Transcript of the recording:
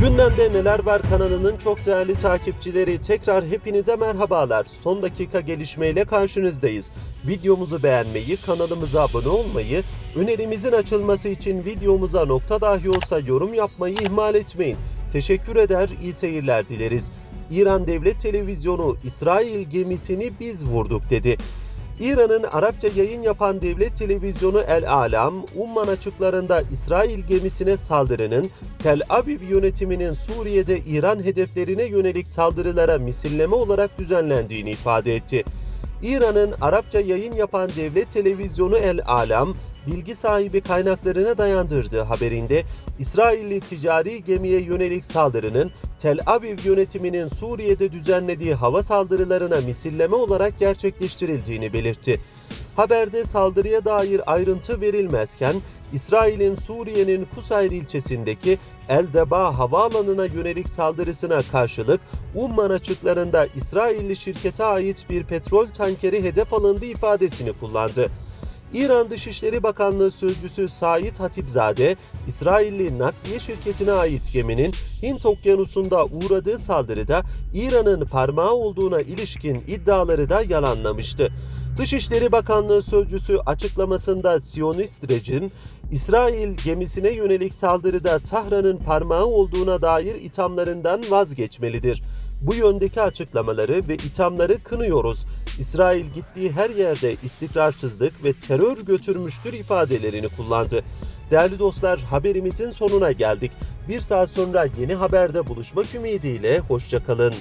Gündemde Neler Var kanalının çok değerli takipçileri tekrar hepinize merhabalar. Son dakika gelişmeyle karşınızdayız. Videomuzu beğenmeyi, kanalımıza abone olmayı, önerimizin açılması için videomuza nokta dahi olsa yorum yapmayı ihmal etmeyin. Teşekkür eder, iyi seyirler dileriz. İran Devlet Televizyonu İsrail gemisini biz vurduk dedi. İran'ın Arapça yayın yapan devlet televizyonu El Alam, Umman açıklarında İsrail gemisine saldırının Tel Aviv yönetiminin Suriye'de İran hedeflerine yönelik saldırılara misilleme olarak düzenlendiğini ifade etti. İran'ın Arapça yayın yapan devlet televizyonu El Alam, bilgi sahibi kaynaklarına dayandırdığı haberinde İsrailli ticari gemiye yönelik saldırının Tel Aviv yönetiminin Suriye'de düzenlediği hava saldırılarına misilleme olarak gerçekleştirildiğini belirtti. Haberde saldırıya dair ayrıntı verilmezken İsrail'in Suriye'nin Kusayr ilçesindeki El Deba havaalanına yönelik saldırısına karşılık Umman açıklarında İsrailli şirkete ait bir petrol tankeri hedef alındı ifadesini kullandı. İran Dışişleri Bakanlığı Sözcüsü Said Hatipzade, İsrailli nakliye şirketine ait geminin Hint Okyanusu'nda uğradığı saldırıda İran'ın parmağı olduğuna ilişkin iddiaları da yalanlamıştı. Dışişleri Bakanlığı Sözcüsü açıklamasında Siyonist rejim, İsrail gemisine yönelik saldırıda Tahran'ın parmağı olduğuna dair ithamlarından vazgeçmelidir. Bu yöndeki açıklamaları ve ithamları kınıyoruz. İsrail gittiği her yerde istikrarsızlık ve terör götürmüştür ifadelerini kullandı. Değerli dostlar haberimizin sonuna geldik. Bir saat sonra yeni haberde buluşmak ümidiyle hoşçakalın.